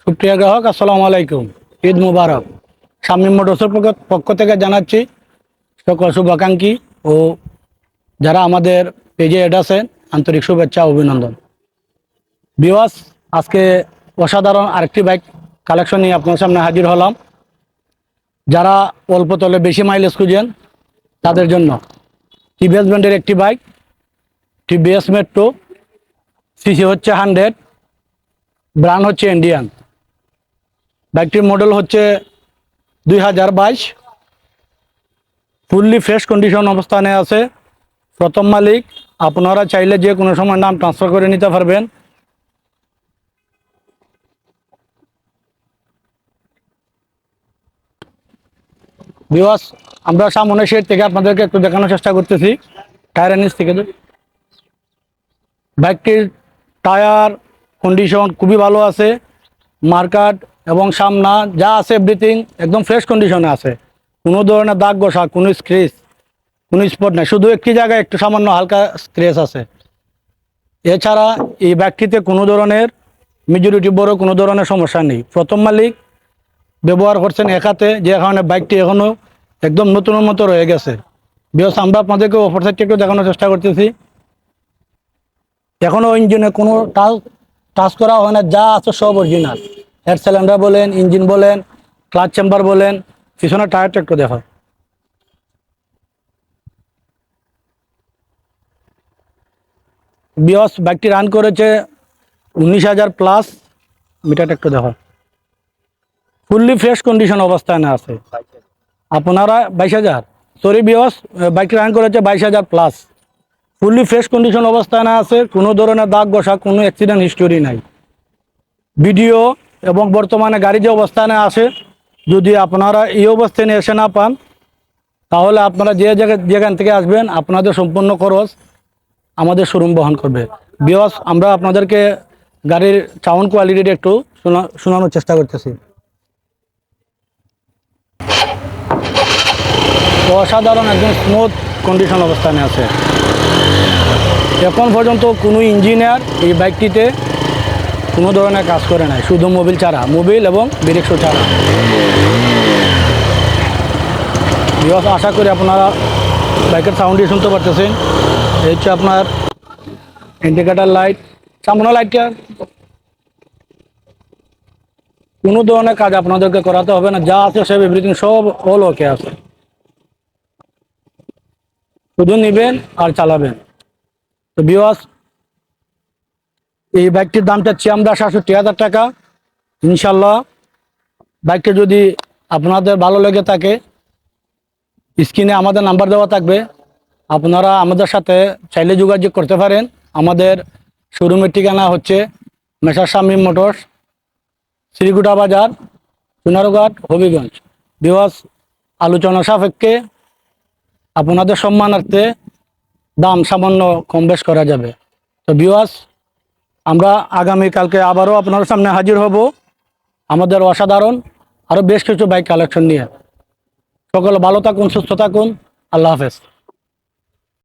সুপ্রিয় গ্রাহক, আসসালামু আলাইকুম। ঈদ মুবারক। শামীম মোটরসের পক্ষ- থেকে জানাচ্ছি সকল শুভাকাঙ্ক্ষী ও যারা আমাদের পেজে এড আছেন, আন্তরিক শুভেচ্ছা অভিনন্দন। বিওয়াস আজকে অসাধারণ আরেকটি বাইক কালেকশন নিয়ে আপনার সামনে হাজির হলাম। যারা অল্প তলে বেশি মাইলেজ খুঁজেন, তাদের জন্য টিভিএস ব্র্যান্ডের একটি বাইক, টিভিএস মেট্রো। সিসি হচ্ছে হান্ড্রেড, ব্র্যান্ড হচ্ছে ইন্ডিয়ান। বাইকটির মডেল হচ্ছে দুই হাজার বাইশ। ফুললি ফ্রেশ কন্ডিশন অবস্থানে আছে। প্রথম মালিক, আপনারা চাইলে যে কোনো সময় নাম ট্রান্সফার করে নিতে পারবেন। বিওয়াস আমরা সামনে সেট থেকে আপনাদেরকে একটু দেখানোর চেষ্টা করতেছি। টায়ার নিচ থেকে বাইকটির টায়ার কন্ডিশন খুবই ভালো আছে। মার্কাট এবং সামনা, যা আছে এভরিথিং একদম ফ্রেশ কন্ডিশনে আছে। কোনো ধরনের দাগ বসা কোনো স্ক্রেচ কোনো স্পট নেই। শুধু একটি জায়গায় একটু সামান্য হালকা স্ক্রেচ আছে। এছাড়া এই বাইকটিতে কোনো ধরনের মেজরিটি বড় কোনো ধরনের সমস্যা নেই। প্রথম মালিক ব্যবহার করছেন একাতে যে কারণে বাইকটি এখনও একদম নতুনের মতো রয়ে গেছে। বিকজ আমরা আপনাদেরকে অপর সাইডটা একটু দেখানোর চেষ্টা করতেছি। এখনও ইঞ্জিনে কোনো টাচ টাচ করা হয় না, যা আছে সব অরিজিনাল হেড সিলিন্ডার বলেন, ইঞ্জিন বলেন, ক্লাচ চেম্বার বলেন পিছনে টায়ারটা একটু দেখো বিয়স বাইকটি রান করেছে উনিশ হাজার প্লাস, মিটারটা একটু দেখো ফুললি ফ্রেশ কন্ডিশন অবস্থানে আছে। আপনারা বাইশ হাজার, সরি বিয়স বাইকটি রান করেছে বাইশ হাজার প্লাস। ফুললি ফ্রেশ কন্ডিশন অবস্থানে আছে, কোনো ধরনের দাগ বসা, কোনো অ্যাক্সিডেন্ট হিস্টোরি নাই। ভিডিও এবং বর্তমানে গাড়ি যে অবস্থানে আছে, যদি আপনারা এই অবস্থানে এসে না পান, তাহলে আপনারা যে জায়গা, যেখান থেকে আসবেন, আপনাদের সম্পূর্ণ খরচ আমাদের শোরুম বহন করবে। বিয়স আমরা আপনাদেরকে গাড়ির সাউন্ড কোয়ালিটিটা একটু শোনা, শোনানোর চেষ্টা করতেছি। অসাধারণ একদম স্মুথ কন্ডিশন অবস্থানে আছে। এখন পর্যন্ত কোনো ইঞ্জিনিয়ার এই বাইকটিতে কোনো ধরনের কাজ করে নাই, শুধু মোবিল ছাড়া, মোবিল এবং ব্রেক শো ছাড়া। বিকজ আশা করি আপনারা বাইকের সাউন্ডই শুনতে পারতেছেন। এই হচ্ছে আপনার ইন্ডিকেটার লাইট সামনে লাইটটা কোনো ধরনের কাজ আপনাদেরকে করাতে হবে না, যা আছে সব এভরিথিং সব অল ওকে আছে। শুধু নেবেন আর চালাবেন। তো বিওয়াস এই বাইকটির দাম চাচ্ছি আমরা সাতষট্টি হাজার টাকা। ইনশাল্লাহ বাইকটি যদি আপনাদের ভালো লেগে থাকে, স্ক্রিনে আমাদের নাম্বার দেওয়া থাকবে। আপনারা আমাদের সাথে চাইলে যোগাযোগ করতে পারেন। আমাদের শোরুমের ঠিকানা হচ্ছে শামীম মোটরস শ্রীগুটা বাজার সোনারঘাট হবিগঞ্জ। বিওয়াস আলোচনা সাপেক্ষে আপনাদের সম্মানার্থে দাম সামান্য কম বেশ করা যাবে। তো বিওয়াস আমরা আগামীকালকে আবারও আপনার সামনে হাজির হব। আমাদের অসাধারণ আরও বেশ কিছু বাইক কালেকশন নিয়ে। সকল ভালো থাকুন, সুস্থ থাকুন। আল্লাহ হাফেজ।